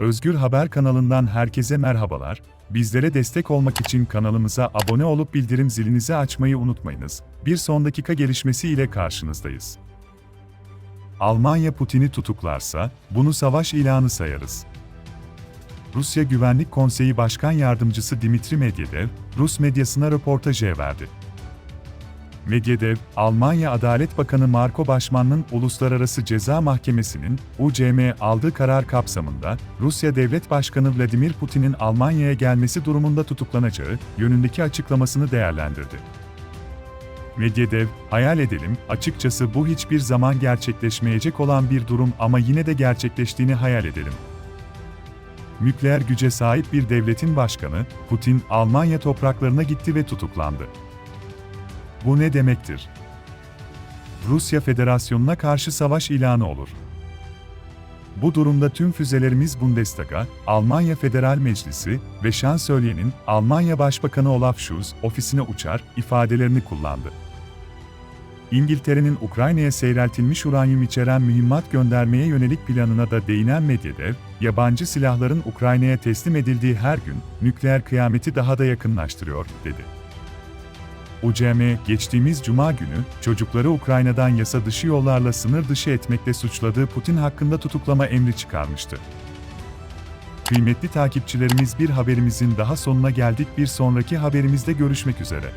Özgür Haber kanalından herkese merhabalar. Bizlere destek olmak için kanalımıza abone olup bildirim zilinizi açmayı unutmayınız. Bir son dakika gelişmesi ile karşınızdayız. Almanya Putin'i tutuklarsa bunu savaş ilanı sayarız. Rusya Güvenlik Konseyi Başkan Yardımcısı Dimitri Medvedev, Rus medyasına röportajı verdi. Medvedev, Almanya Adalet Bakanı Marco Başman'ın Uluslararası Ceza Mahkemesi'nin UCM aldığı karar kapsamında Rusya Devlet Başkanı Vladimir Putin'in Almanya'ya gelmesi durumunda tutuklanacağı yönündeki açıklamasını değerlendirdi. Medvedev, hayal edelim, açıkçası bu hiçbir zaman gerçekleşmeyecek olan bir durum ama yine de gerçekleştiğini hayal edelim. Nükleer güce sahip bir devletin başkanı, Putin, Almanya topraklarına gitti ve tutuklandı. Bu ne demektir? Rusya Federasyonu'na karşı savaş ilanı olur. Bu durumda tüm füzelerimiz Bundestag'a, Almanya Federal Meclisi ve Şansölyenin Almanya Başbakanı Olaf Scholz ofisine uçar ifadelerini kullandı. İngiltere'nin Ukrayna'ya seyreltilmiş uranyum içeren mühimmat göndermeye yönelik planına da değinen Medvedev, yabancı silahların Ukrayna'ya teslim edildiği her gün nükleer kıyameti daha da yakınlaştırıyor, dedi. UCM, geçtiğimiz Cuma günü, çocukları Ukrayna'dan yasa dışı yollarla sınır dışı etmekle suçladığı Putin hakkında tutuklama emri çıkarmıştı. Kıymetli takipçilerimiz bir haberimizin daha sonuna geldik bir sonraki haberimizde görüşmek üzere.